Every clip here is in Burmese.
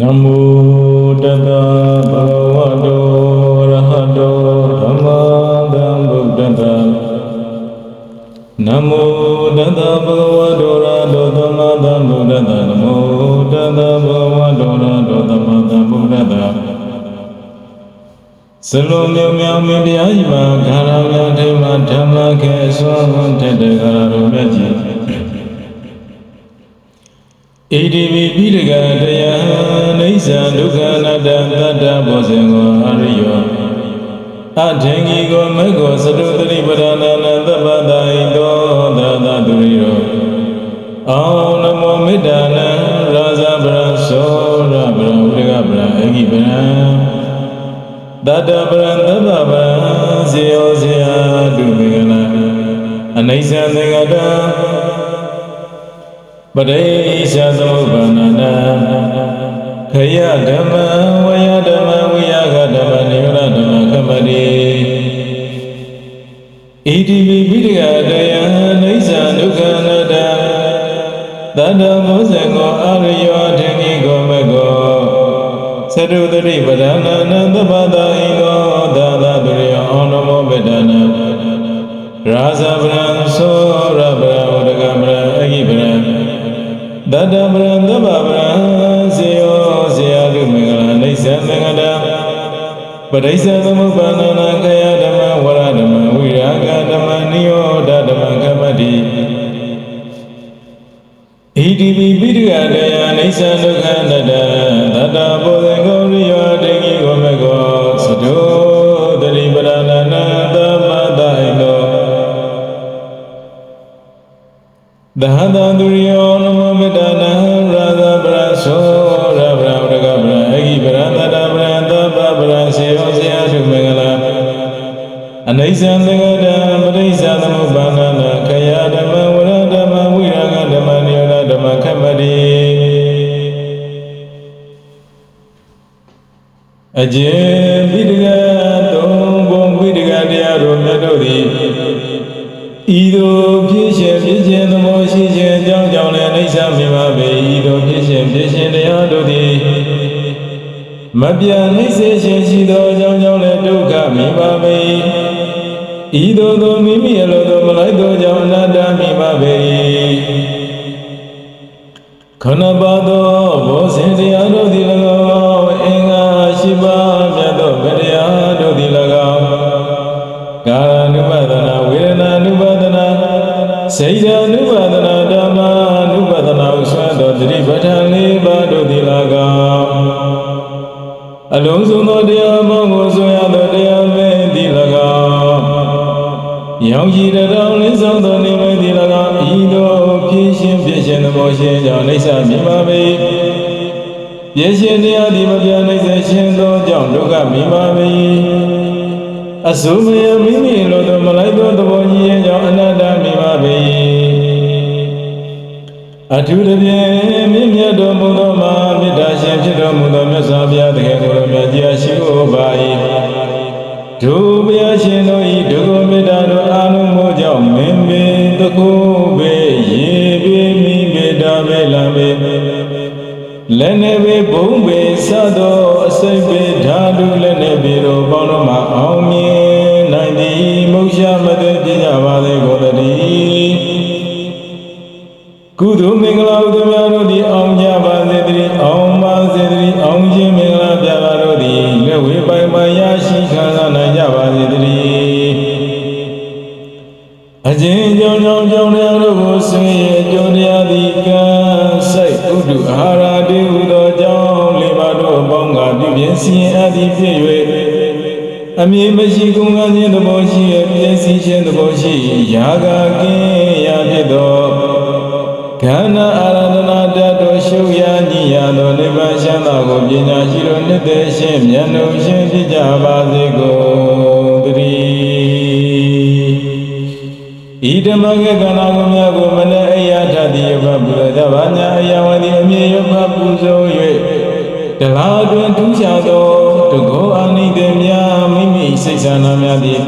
နမောတတဗုဒ္ဓရဟတောဓမ္မသံဗုဒ္ဓတနမောတတဗုဒ္ဓရဟတောဓမ္မသံဗုဒ္ဓတနမောတတဗုဒ္ဓရဟတောဓမ္မသံဗုဒ္ဓတစလုံးမြောင်မြောင်မင်းတရားကြီးမှာခါရမြောင်ထိမဓမ္မခေအစွမ်းဝတ်တဲ့ခါရတော်မြတ်ကြီးဣတိပိပိဒကတရား အိဋ္ဌံဒုက္ခအနတ္တသတ္တဘောဇင်ကိုအရိယောအထင်ကြီးကိုမဂ္ဂောသတုတတိပဒနာနသဗ္ဗတာဟိတောသာသတုရိယောအောနမောမေတ္တာနံရာဇဗရသောရဗရဝိကဗရအဂိဗရံတတ္တပရံသဗ္ဗဗံဇေယောဇေယတုမေကနာအနိစ္စသင်္ကတံပရိစ္ဆသမုပ္ပန္နနာ ခယဓမ္မဝယဓမ္မဝိယကဓမ္မနိရောဓဓမ္မကမ္မတိဣတိပိပိဒကတရားအိဋ္ဌံဒုက္ခအနတ္တသတ္တမောဇေကောအာရိယောထေနိကောမကောသတုတတိပဒနာနသဗ္ဗတာဟိကောသာသတုရိယအောနမောပဒနာရာဇဗရံသောရဗရဝဒကမရအဂိဗရံတတပရံသဗ္ဗပရံ ပရိစ္ဆသမုပ္ပန္နနာခယဓမ္မဝရဓမ္မဝိရာဂဓမ္မနိယောဓဓမ္မကမ္မတိဣတိပိပိဒကတရားအိသဒုက္ခအနတ္တသတ္တဘောဇေကောရိယောတေကိကောမကောသတုတရိပရဏနာသမ္မတဟိနော သဟတသူရိယောနမောမေတ္တာနံ နိစ္စံသင်္ကတံပရိစ္ဆသမုပ္ပန္နနာခယဓမ္မဝရဓမ္မဝိရာဂဓမ္မနိရောဓဓမ္မခမ္မတိအကျဉ်ပိဒကသုံးဘုံပိဒကတရားတို့မြတ်တို့သည်ဤသို့ဖြစ်ရှင်ဖြစ်ခြင်းသဘောရှိခြင်းအကြောင်းကြောင့်လည်းအိဋ္ဌမြင်ပါပေဤသို့ဖြစ်ရှင်ဖြစ်ရှင်တရားတို့သည်မပြတ်နှိမ့်စေခြင်းရှိသောအကြောင်းကြောင့်လည်းဒုက္ခမြင်ပါပေ ဤသို့သောမိမိအလိုသောမလိုက်သောကြောင့်အနတ္တမြင်ပါပေခဏပါသောဘောဇင်တရားတို့သည်၎င်းအင်္ဂါရှိပါမြတ်သောဗတရားတို့သည်၎င်းကာရ ानु ပါဒနာဝေဒနာ ानु ပါဒနာစိတ်ဓာ ानु ပါဒနာဓမ္မ ानु ပါဒနာဥဆွမ်းသောတတိပဋ္ဌာန်လေးပါးတို့သည်၎င်းအလုံးစုံသောတရားပေါ ရောင်ကြီးတရောင်လင်းဆောင်သောနေမဲသည်၎င်းဤသို့ဖြစ်ရှင်ဖြစ်ရှင်သဘောရှင်ကြောင့်အိဋ္ဌမြင်ပါပေပြည့်ရှင်တရားသည်မပြတ်နိုင်စေရှင်သောကြောင့်ဒုက္ခမြင်ပါပေအစုမယမိမိလိုသောမလိုက်သောသဘောကြီးရဲ့ကြောင့်အနတ္တမြင်ပါပေအထူးသဖြင့်မြင့်မြတ်တော်မူသောမှာမေတ္တာရှင်ဖြစ်တော်မူသောမြတ်စွာဘုရားတကယ်ကိုယ်တော်မြတ်ကြီးအရှိခိုးပါ၏ဒုဘုရားရှင်တို့ဤဒုက္ခမေတ္တာ လက်နေပေဘုံပေစသောအစိတ်ပေဓာတုလက်နေပေတို့ပေါင်းတို့မှာအောင်မြင်နိုင်သည်မုတ်ရှာမသိပြကြပါလေကိုတည်းကုသိုလ်မင်္ဂလာဥဒ္ဓများတို့သည်အောင်ကြပါစေတည်းအောင်ပါစေတည်းအောင်ခြင်းမင်္ဂလာပြပါတို့သည်လက်ဝေပိုင်ပိုင်ရရှိခံစားနိုင်ကြပါစေတည်းအခြင်းကြောင့်ကြောင့်ကြောင့် ဖြစ်၍အမြင်မရှိကုန်ကခြင်းသဘောရှိရပြည့်စည်ခြင်းသဘောရှိရာဂကင်းရာဖြစ်သောခန္ဓာအာရဏနာတတ်တို့ရှုရညီရသောနိဗ္ဗာန်ချမ်းသာကိုပညာရှိတို့နှစ်သက်ရှင်မျက်နှုံရှင်ဖြစ်ကြပါစေကုန်သတည်းဤဓမ္မကကနာကိုမြတ်ကိုမနဲ့အရာထတိယဘပူဇော်ကြပါညာအရာဝတိအမြင့်ရဘပူဇော်၍တလားတွင်ထူးခြားသော န္ဒများသည်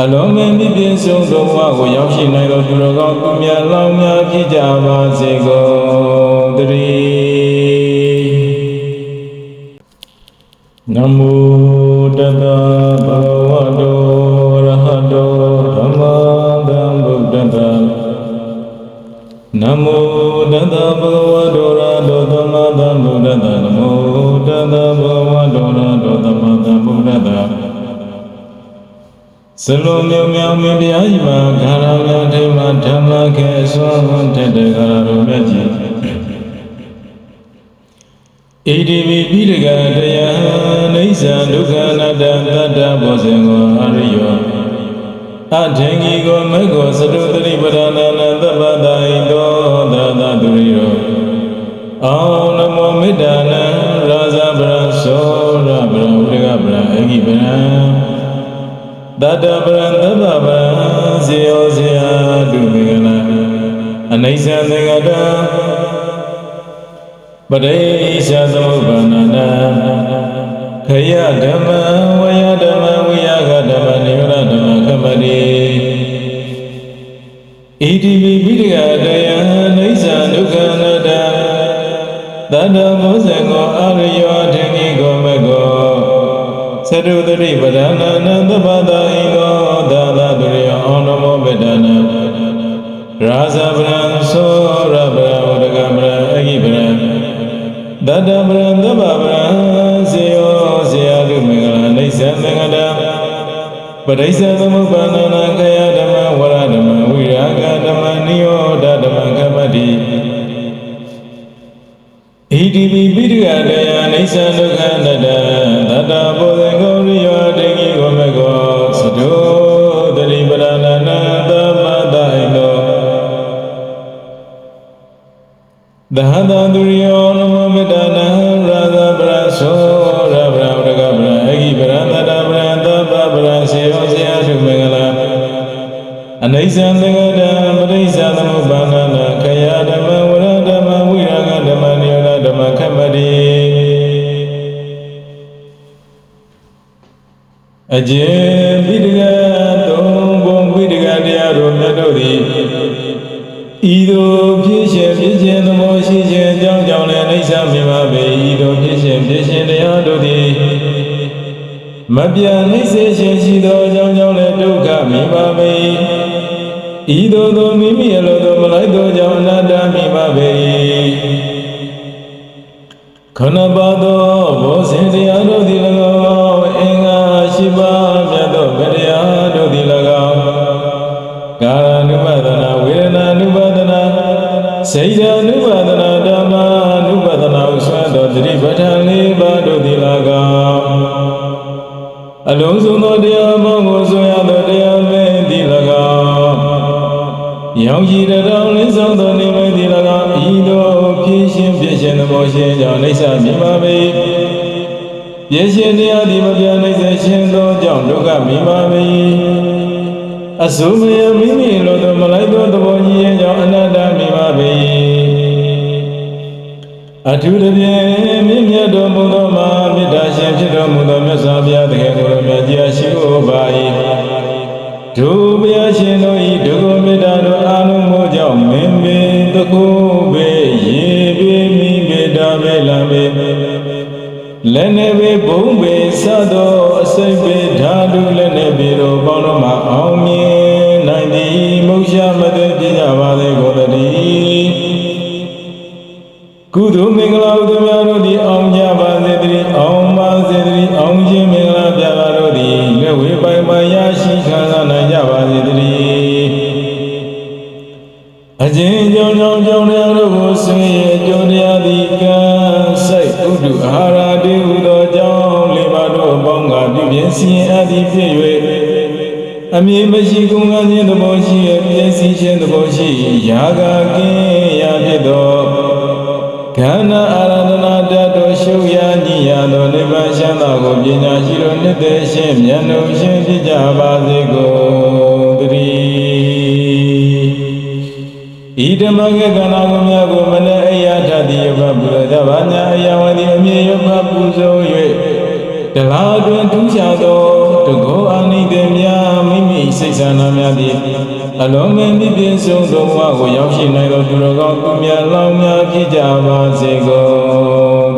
အလုံးမင်းပြည့်ပြည့်စုံသောဘဝကိုရောက်ရှိနိုင်သောသူတော်ကောင်းသူမြတ်လောင်းများဖြစ်ကြပါစေကုန်သတည်းနမောတတဗုဒ္ဓဝတ္တောရဟတောဓမ္မသံဗုဒ္ဓတ္တနမောတတဗုဒ္ဓဝ လုံးမြောင်မြောင်မြင်တရားကြီးမှာခါရမြောင်ထိမဓမ္မခေအစွမ်းဝန်တတ်တဲ့ခါရတော်မြတ်ကြီးဣတိပိပိဒကတရားအိဋ္ဌံဒုက္ခအနတ္တသတ္တဘောဇင်ကိုအရိယောအထေငီကိုမေကိုသတုတရိပဒနာနသဗ္ဗတာဟိတောသာသတုရိယောအောနမောမေတ္တာနံရာဇဗရသောရဗရဝိကဗရအဂိဗရံ တတပရံသဗ္ဗဗံဇေယောဇေယတုမေကနာအနိစ္စသင်္ကတံပရိစ္ဆသမုပ္ပန္နနာခယဓမ္မဝယဓမ္မဝိယကဓမ္မနိရောဓဓမ္မခမတိဣတိပိပိဒကတယံအိစ္ဆဒုက္ခအနတ္တသတ္တမောဇေကောအရိယောထေငိကောမကော သတုတတိပဒနာနသဗ္ဗတာဟိကောသာသတုရိယအောနမောပဒနာရာဇဗရံသောရဗရဝဒကဗရအဂိဗရံတတပရံသဗ္ဗဗရံစေယောစေယတုမင်္ဂလာအိစ္ဆမင်္ဂလာပရိစ္ဆသမုပ္ပါဒနာ သဟတသူရိယောနမောမေတ္တာနံရာဇပရသောရဗရဝဒကပရအဂိပရတတပရသဗ္ဗပရစေယောစေယတုမင်္ဂလာအနိစ္စသင်္ကတံပရိစ္ဆသမုပ္ပါဒနာခယဓမ္မဝရဓမ္မဝိရာဂဓမ္မနိရောဓဓမ္မခမ္မတိအကျဉ်ပိဒက မပြန်နှိစေရှင်ရှိသောအကြောင်းကြောင့်လည်းဒုက္ခမိပါပေ၏ဤသို့သောမိမိအလိုသို့မလိုက်သောကြောင့်အနာတ္တမိပါပေ၏ခန္ဓာပါသောဘောဇင်တရားတို့သည်၎င်းအင်္ဂါရှိပါမြတ်သောဗတရားတို့သည်၎င်းကာရဏုပဒနာဝေဒနာနုပဒနာစေတနုပ လုံးစုံသောတရားပေါင်းကိုဆိုရသောတရားမင်းသည်၎င်းရောင်ကြီးတောင်လင်းဆောင်သောနေမသည်၎င်းဤသို့ဖြစ်ရှင်ဖြစ်ရှင်သဘောရှင်ကြောင့်အိဋ္ဌမြင်ပါပေပြည့်ရှင်တရားသည်မပြတ်နိုင်စေရှင်သောကြောင့်ဒုက္ခမိပါပေအစုမယမိမိလိုသောမလိုက်သောသဘောကြီးရဲ့ကြောင့်အနတ္တမိပါပေအထုတပြင်းမြင့်မြတ် အကျဉ်းကြောင့်ကြောင့်ကြောင့်တရားတို့ကိုဆင်းရဲအကျိုးတရားသည်ကံစိတ်ဥဒ္ဓအာဟာရတိဟုသောကြောင့်လေးပါးတို့အပေါင်းကပြုပြင်စီရင်အပ်သည်ဖြစ်၍အမြင်မရှိကုန်ကန်းခြင်းသဘောရှိရဲ့ပြည့်စည်ခြင်းသဘောရှိရာဂကင်းရာဖြစ်သောခန္ဓာအာရဏနာတတ်တော်ရှုရညည်ရသောနိဗ္ဗာန်ချမ်းသာကိုပညာရှိတော်နှစ်သက်ရှင်မျက်နှုံရှင်ဖြစ်ကြပါစေကုန် ဤဓမ္မကကနာကိုများကိုမနဲ့အရာထသည်ယဘပူဇော်ကြပါညာအရာဝတိအမြင့်ယဘပူဇော်၍တလားတွင်ထူးခြားသောတကောအာနိတေများမိမိစိတ်ဆန္ဒများသည်အလုံးမင်းပြည့်ပြည့်စုံသောဘဝကိုရောက်ရှိနိုင်သောသူတော်ကောင်းသူများလောင်းများဖြစ်ကြပါစေကုန်